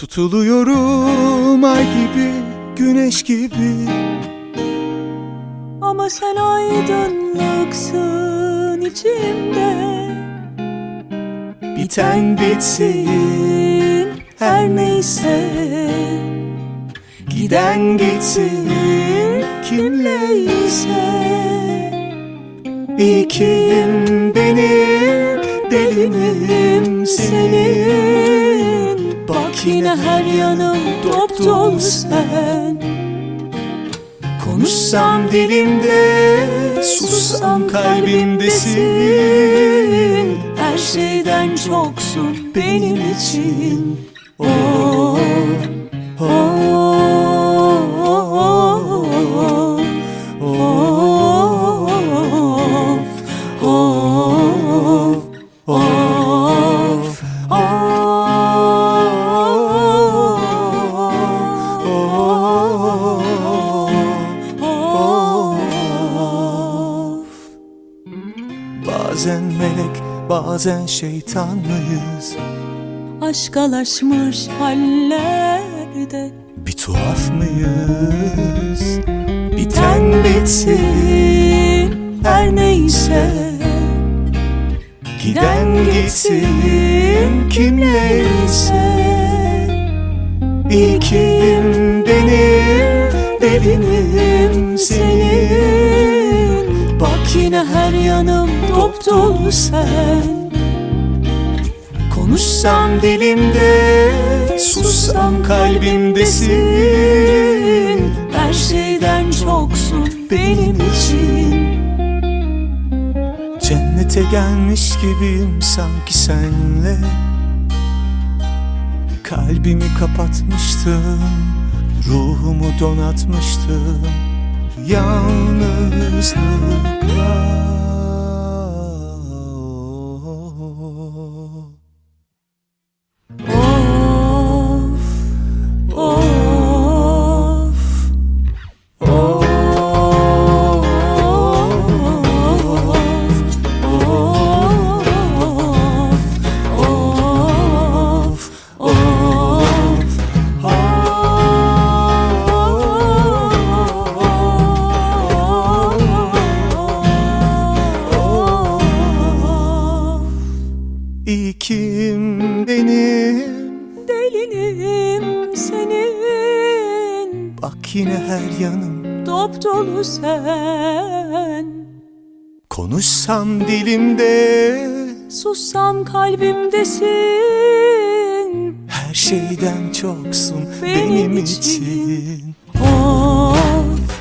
Tutuluyorum ay gibi, güneş gibi. Ama sen aydınlıksın içimde. Biten bitsin her neyse. Giden gitsin kimleyse İkim benim, delinim senin yine her yanım dop dolu sen Konuşsam dilimde, sussam kalbimdesin Her şeyden çoksun benim için Oh, Oh, oh, oh, oh, oh, Bazen melek, bazen şeytan mıyız? Aşkalaşmış hallerde. Bir tuhaf mıyız? Biten bitsin her neyse. Giden gitsin kimleyse İkim benim, delinim dolu sen Konuşsam dilimde, sussam kalbimdesin Her şeyden çoksun benim için. Cennete gelmiş gibiyim sanki senle. Kalbimi kapatmıştım, ruhumu donatmıştım. Yalnızlıkla Of, of, yine her yanım. Dop dolu sen. Konuşsam dilimde Sussam kalbimdesin. Her şeyden çoksun Benim benim için. için. Of,